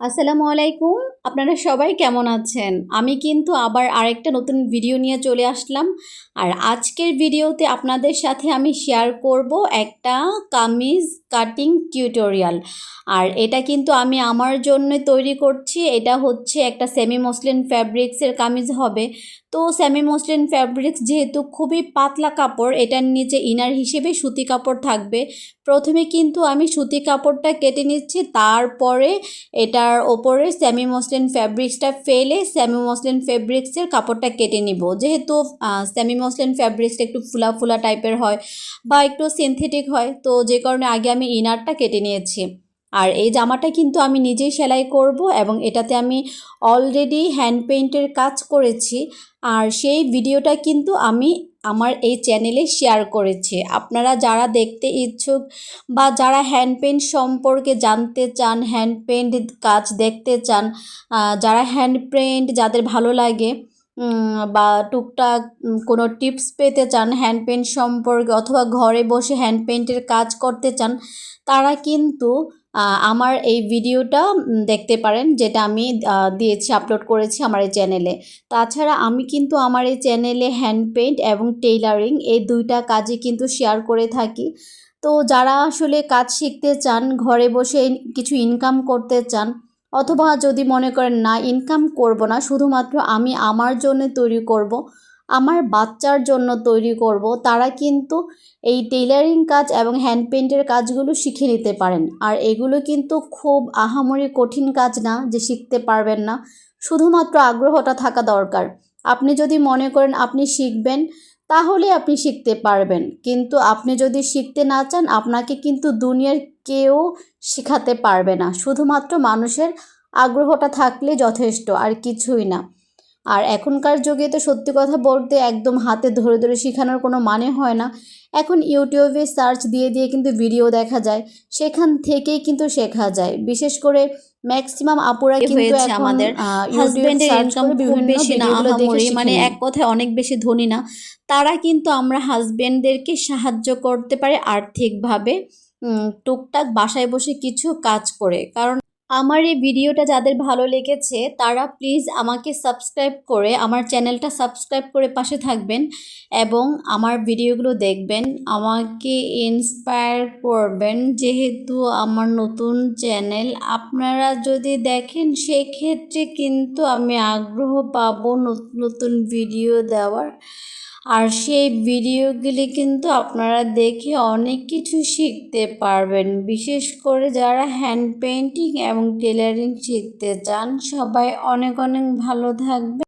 আসসালামু আলাইকুম। আপনারা সবাই কেমন আছেন? আমি কিন্তু আবার আরেকটা নতুন ভিডিও নিয়ে চলে আসলাম। আর আজকের ভিডিওতে আপনাদের সাথে আমি শেয়ার করব একটা কামিজ কাটিং টিউটোরিয়াল আর এটা কিন্তু আমি আমার জন্য তৈরি করছি। এটা হচ্ছে একটা সেমি মসলিন ফ্যাব্রিক্সের কামিজ হবে। তো সেমি মসলিন ফ্যাব্রিক্স যেহেতু খুবই পাতলা কাপড়, এটার নিচে ইনার হিসেবে সুতি কাপড় থাকবে। প্রথমে কিন্তু আমি সুতি কাপড়টা কেটে নিচ্ছি, তারপরে এটার ওপরে সেমি মসলিন ফ্যাব্রিক্সটা ফেলে সেমি মসলিন ফ্যাব্রিক্সের কাপড়টা কেটে নিব। যেহেতু সেমি মসলিন ফ্যাব্রিক্সটা একটু ফুলা ফুলা টাইপের হয় বা একটু সিনথেটিক হয়, তো যে কারণে আগে আমি ইনারটা কেটে নিয়েছি। আর এই জামাটা কিন্তু আমি নিজেই সেলাই করব এবং এটাতে আমি অলরেডি হ্যান্ড পেইন্টের কাজ করেছি। আর সেই ভিডিওটা কিন্তু আমি আমার এই চ্যানেলে শেয়ার করেছি। আপনারা যারা দেখতে ইচ্ছুক বা যারা হ্যান্ড পেইন্ট সম্পর্কে জানতে চান হ্যান্ড পেইন্ট কাজ দেখতে চান যারা হ্যান্ড পেইন্ট যাদের ভালো লাগে বা টুকটাক কোনো টিপস পেতে চান হ্যান্ড পেইন্ট সম্পর্কে অথবা ঘরে বসে হ্যান্ড পেইন্টের কাজ করতে চান, তারা কিন্তু আমার এই ভিডিওটা দেখতে পারেন, যেটা আমি দিয়েছি আপলোড করেছি আমার এই চ্যানেলে তাছাড়া আমি কিন্তু আমার এই চ্যানেলে হ্যান্ড পেইন্ট এবং টেইলারিং এই দুইটা কাজই কিন্তু শেয়ার করে থাকি। তো যারা আসলে কাজ শিখতে চান, ঘরে বসে কিছু ইনকাম করতে চান, অথবা যদি মনে করেন, না ইনকাম করব না, শুধুমাত্র আমি আমার জন্য তৈরি করব আমার বাচ্চার জন্য তৈরি করব, তারা কিন্তু এই টেইলারিং কাজ এবং হ্যান্ড পেন্টের কাজগুলো শিখে নিতে পারেন। আর এগুলো কিন্তু খুব আহামরি কঠিন কাজ না, যে শিখতে পারবেন না। শুধুমাত্র আগ্রহটা থাকা দরকার। আপনি যদি মনে করেন আপনি শিখবেন, তাহলে আপনি শিখতে পারবেন। কিন্তু আপনি যদি শিখতে না চান, আপনাকে কিন্তু দুনিয়ার কেউ শেখাতে পারবে না। শুধুমাত্র মানুষের আগ্রহটা থাকলে যথেষ্ট, আর কিছুই না। আর এখনকার যুগে তো সত্যি কথা বলতে একদম হাতে ধরে ধরে শেখানোর কোনো মানে হয় না। এখন ইউটিউবে সার্চ দিয়ে দিয়ে কিন্তু ভিডিও দেখা যায়। সেখান থেকেই কিন্তু শেখা যায়। বিশেষ করে ম্যাক্সিমাম আপুরা কিন্তু আমাদের হাজবেন্ডের ইনকাম খুব বেশি না মানে এক কথায় অনেক বেশি ধনী না। তারা কিন্তু আমরা হাজবেন্ডদেরকে সাহায্য করতে পারে আর্থিকভাবে। টুকটাক বাসায় বসে কিছু কাজ করে। কারণ আমার এই ভিডিওটা যাদের ভালো লেগেছে, তারা প্লিজ আমাকে সাবস্ক্রাইব করে, আমার চ্যানেলটা সাবস্ক্রাইব করে পাশে থাকবেন এবং আমার ভিডিওগুলো দেখবেন। আমাকে ইন্সপায়ার করবেন। যেহেতু আমার নতুন চ্যানেল, আপনারা যদি দেখেন, সেক্ষেত্রে কিন্তু আমি আগ্রহ পাবো নতুন নতুন ভিডিও দেওয়ার। আর সেই ভিডিওগুলি কিন্তু আপনারা দেখে অনেক কিছু শিখতে পারবেন। বিশেষ করে যারা হ্যান্ড পেন্টিং এবং টেলারিং শিখতে চান, সবাই অনেক অনেক ভালো থাকবে